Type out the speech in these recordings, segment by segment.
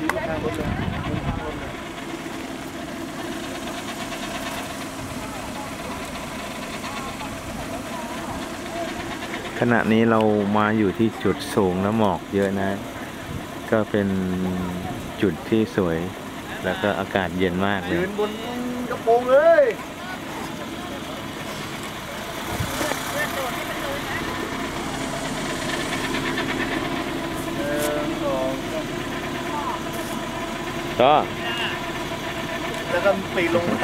ขณะนี้เรามาอยู่ที่จุดสูงและหมอกเยอะนะ ก็เป็นจุดที่สวย แล้วก็อากาศเย็นมากเลยยืนบนกระโปรงเลย ก็แล้วก็ปีนลงมา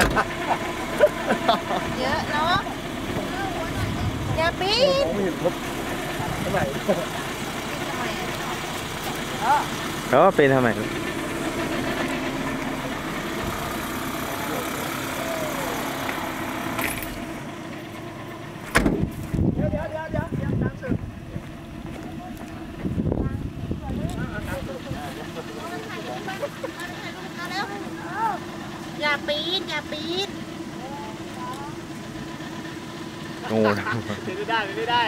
เยอะเนาะอย่าปีนมองไม่เห็นครับเท่าไหร่แล้วก็เป็นทำไม เดี๋ยวเดี๋ยวเดี๋ยวเดี๋ยวยังดังสุด อย่าปีนอย่าปีนโอ้ไม่ได้ไม่ได้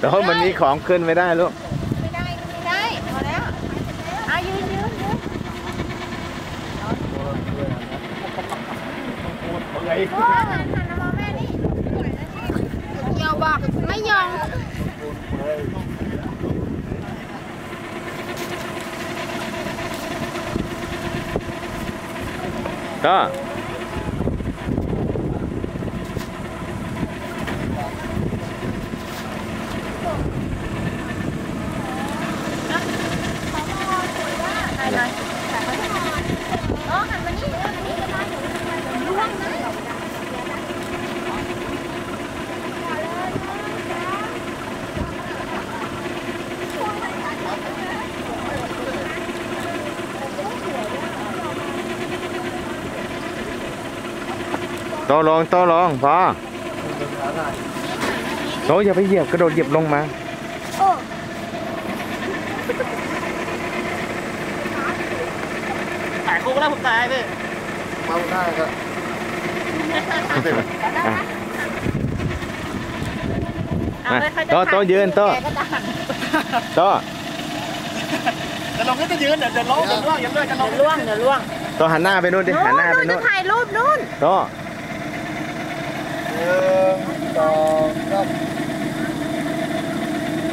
แต่ว่ามันมีของขึ้นไม่ได้ลูกไม่ได้ไม่ได้พอแล้วอายืนยืนยืนอะไรโอ้หันหันมามองแม่นี่เกี่ยวบอกไม่ยอม ก็ ถ่ายหน่อยถ่ายมาที่นอนอ๋อหันมานี่หันมานี่จะมาอยู่ร่วงนะ โตลงโตลงพอโตอย่าไปเหยียบกระโดดเหยียบลงมาโอ้ถ่ายคู่ก็ได้ผมตายพี่เมาได้ครับอะเอาเลยเขาจะโต๊ะโต๊ะยืนโต๊ะแกก็จะหันโตจะลงก็จะยืนเดี๋ยวเดี๋ยวล้มเดี๋ยวล่วงอย่าเลื่อนจะลงเดี๋ยวล่วงเดี๋ยวล่วงโตหันหน้าไปนู่นดิหันหน้าไปนู่นนู่จะนถ่ายรูปนู่นโตห นึ่งสองสาม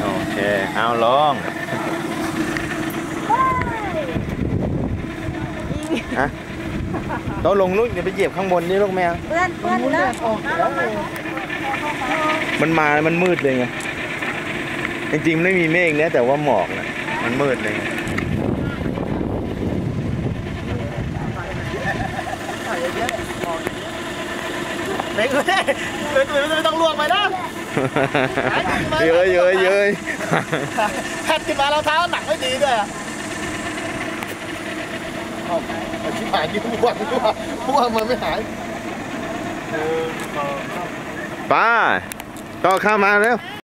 โอเค เอาลงฮะโตลงนู่นอย่าไปเหยียบข้างบนนี่ลูกแมว เพื่อนเพื่อนเลิกเอาลงมามันมาแล้วมันมืดเลยไง จริงๆมันไม่มีเมฆนะแต่ว่าหมอกนะมันมืดเลย เล็กเลยเล็กเลยไม่ต้องลวกไปนะเยอะเยอะเยอะแพทขึ้นมาเราเท้าหนักไม่ดีด้วยอะเอาชิบหายยิ่งอ้วกพวยอ้วนมันไม่หายป้าต่อเข้ามาเร็ว